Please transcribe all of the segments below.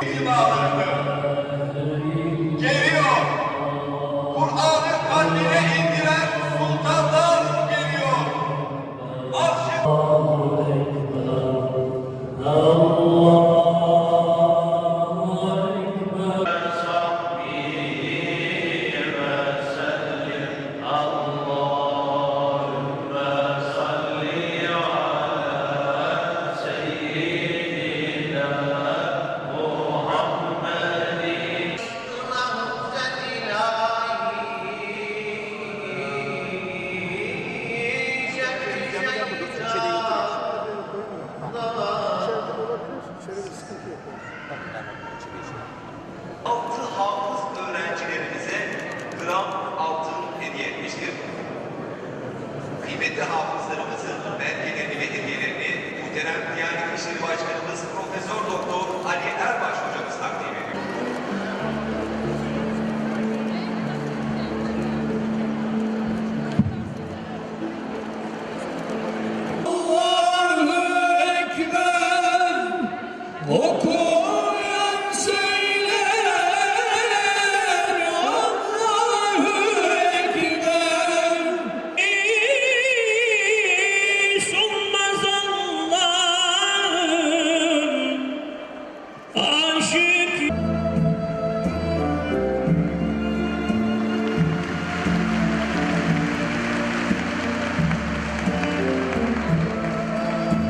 Thank you, Father. Hafızlarımızın belgelerini ve hediyelerini muhterem Diyanet İşleri Başkanımız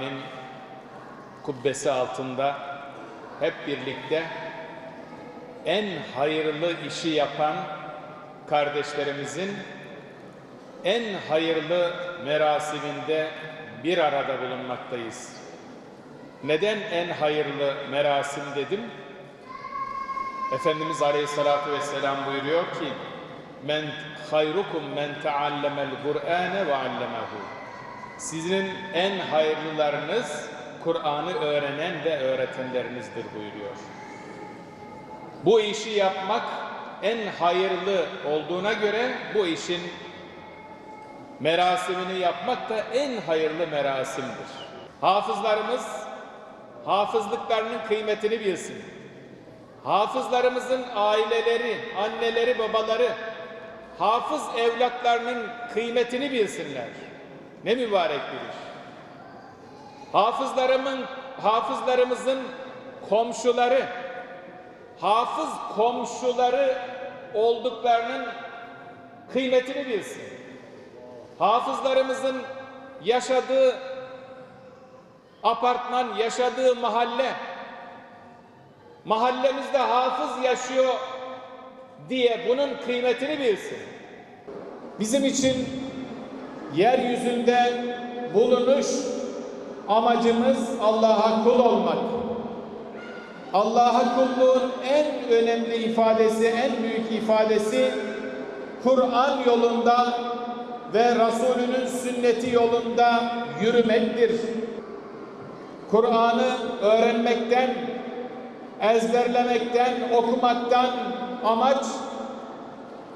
Camii'nin kubbesi altında hep birlikte en hayırlı işi yapan kardeşlerimizin en hayırlı merasiminde bir arada bulunmaktayız. Neden en hayırlı merasim dedim? Efendimiz Aleyhisselatü Vesselam buyuruyor ki men hayrukum men teallemel Kur'ane ve allemehu. Sizin en hayırlılarınız Kur'an'ı öğrenen ve öğretenlerinizdir buyuruyor. Bu işi yapmak en hayırlı olduğuna göre bu işin merasimini yapmak da en hayırlı merasimdir. Hafızlarımız hafızlıklarının kıymetini bilsin. Hafızlarımızın aileleri, anneleri, babaları hafız evlatlarının kıymetini bilsinler. Ne mübarek bir iş. Hafızlarımın, hafızlarımızın komşuları, hafız komşuları olduklarının kıymetini bilsin. Hafızlarımızın yaşadığı apartman, yaşadığı mahalle, mahallemizde hafız yaşıyor diye bunun kıymetini bilsin. Bizim için yeryüzünde bulunuş amacımız Allah'a kul olmak. Allah'a kulluğun en önemli ifadesi, en büyük ifadesi Kur'an yolunda ve Resulünün sünneti yolunda yürümektir. Kur'an'ı öğrenmekten, ezberlemekten, okumaktan amaç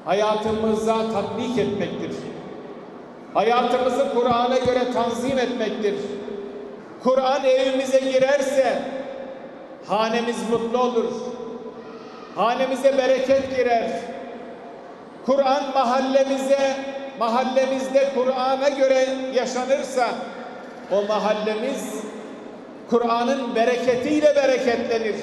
hayatımıza tatbik etmektir. Hayatımızı Kur'an'a göre tanzim etmektir. Kur'an evimize girerse hanemiz mutlu olur. Hanemize bereket girer. Kur'an mahallemize, mahallemizde Kur'an'a göre yaşanırsa o mahallemiz Kur'an'ın bereketiyle bereketlenir.